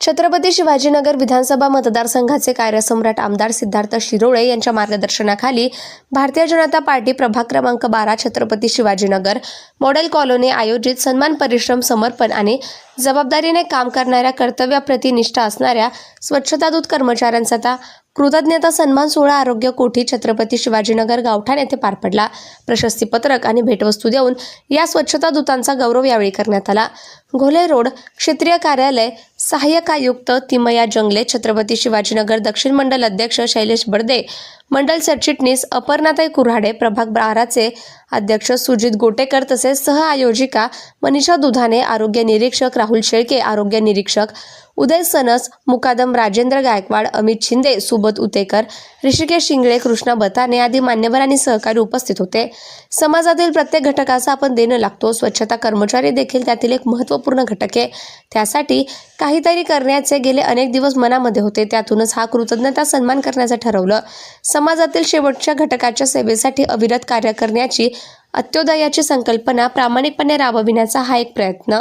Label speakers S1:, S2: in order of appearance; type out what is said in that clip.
S1: छत्रपती शिवाजीनगर विधानसभा मतदारसंघाचे कार्यसम्राट आमदार सिद्धार्थ शिरोळे यांच्या मार्गदर्शनाखाली भारतीय जनता पार्टी प्रभाग क्रमांक बारा छत्रपती शिवाजीनगर मॉडेल कॉलोनी आयोजित सन्मान परिश्रम समर्पण आणि जबाबदारीने काम करणाऱ्या कर्तव्याप्रती निष्ठा असणाऱ्या स्वच्छता दूत कर्मचाऱ्यांचा ता कृतज्ञता सन्मान सोहळा आरोग्य कोठी छत्रपती शिवाजीनगर गावठाण येथे पार पडला. प्रशस्तीपत्रक आणि भेटवस्तू देऊन या स्वच्छता दूतांचा गौरव यावेळी करण्यात आला. घोले रोड क्षेत्रीय कार्यालय सहाय्यक आयुक्त तिमया जंगले छत्रपती शिवाजीनगर दक्षिण मंडल अध्यक्ष शैलेश बडदे मंडल सरचिटणीस अपर्णाताई कुऱ्हाडे प्रभाग बाराचे अध्यक्ष सुजित गोटेकर तसेच सह आयोजिका मनीषा दुधाने आरोग्य निरीक्षक राहुल शेळके आरोग्य निरीक्षक उदय सनस मुकादम राजेंद्र गायकवाड अमित शिंदे सुबत उतेकर ऋषिकेश शिंगळे कृष्णा बताने आदी मान्यवर आणि सहकारी उपस्थित होते. समाजातील प्रत्येक घटकाचा आपण देणं लागतो. स्वच्छता कर्मचारी देखील त्यातील एक महत्त्वपूर्ण घटक आहे. त्यासाठी काहीतरी करण्याचे गेले अनेक दिवस मनामध्ये होते. त्यातूनच हा कृतज्ञता सन्मान करण्याचं ठरवलं. समाजातील शेवटच्या घटकाच्या सेवेसाठी अविरत कार्य करण्याची अत्योदयाची संकल्पना प्रामाणिकपणे राबविण्याचा हा एक प्रयत्न.